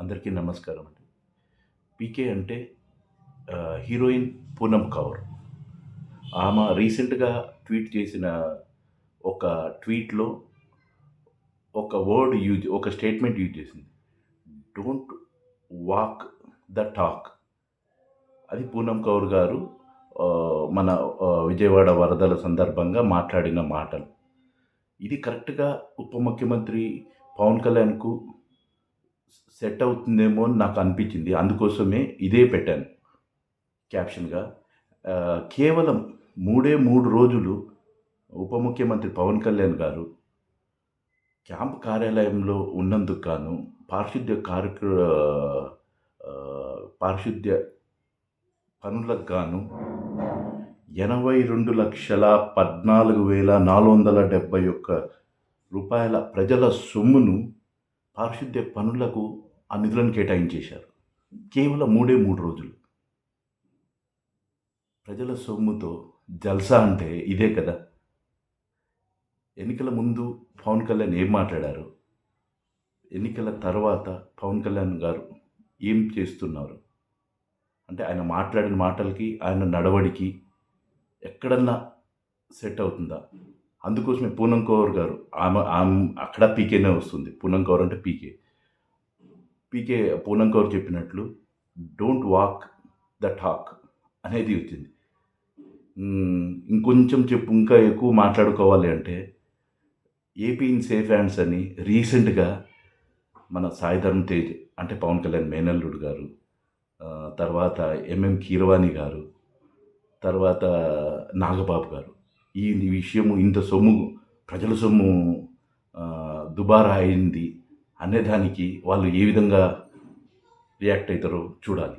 అందరికీ నమస్కారం అండి. పీకే అంటే హీరోయిన్ పూనమ్ కౌర్. ఆమె రీసెంట్గా ట్వీట్ చేసిన ఒక ట్వీట్లో ఒక వర్డ్ యూజ్ ఒక స్టేట్మెంట్ యూజ్ చేసింది. Don't walk the talk. అది పూనమ్ కౌర్ గారు మన విజయవాడ వరదల సందర్భంగా మాట్లాడిన మాటలు. ఇది కరెక్ట్గా ఉప ముఖ్యమంత్రి పవన్ కళ్యాణ్కు సెట్ అవుతుందేమో అని నాకు అనిపించింది. అందుకోసమే ఇదే పెట్టాను క్యాప్షన్గా. కేవలం మూడే మూడు రోజులు ఉప ముఖ్యమంత్రి పవన్ కళ్యాణ్ గారు క్యాంప్ కార్యాలయంలో ఉన్నందుకు గాను పారిశుద్ధ్య కార్యక్ర పారిశుద్ధ్య పనులకు గాను ఎనభై రెండు లక్షల పద్నాలుగు వేల నాలుగు వందల డెబ్బై ఒక్క రూపాయల ప్రజల సొమ్మును పారిశుద్ధ్య పనులకు ఆ నిధులను కేటాయించేశారు. కేవలం మూడే మూడు రోజులు. ప్రజల సొమ్ముతో జల్సా అంటే ఇదే కదా. ఎన్నికల ముందు పవన్ కళ్యాణ్ ఏం మాట్లాడారు? ఎన్నికల తర్వాత పవన్ కళ్యాణ్ గారు ఏం చేస్తున్నారు? అంటే ఆయన మాట్లాడిన మాటలకి ఆయన నడవడికి ఎక్కడన్నా సెట్ అవుతుందా? అందుకోసమే పూనం కౌర్ గారు ఆమె ఆమె అక్కడ పీకేనే వస్తుంది. పూనం కౌర్ అంటే పీకే. పీకే పూనం కౌర్ చెప్పినట్లు డోంట్ వాక్ ద టాక్ అనేది వచ్చింది. ఇంకొంచెం చెప్పు ఇంకా ఎక్కువ మాట్లాడుకోవాలి అంటే ఏపీ ఇన్ సేఫ్ హ్యాండ్స్ అని రీసెంట్గా మన సాయిధరం తేజ్ అంటే పవన్ కళ్యాణ్ మేనల్లుడు గారు తర్వాత ఎంఎం కీరవాణి గారు తర్వాత నాగబాబు గారు ఈ విషయము ఇంత సొమ్ము ప్రజల సొమ్ము దుబారా అయింది అనేదానికి వాళ్ళు ఏ విధంగా రియాక్ట్ అవుతారో చూడాలి.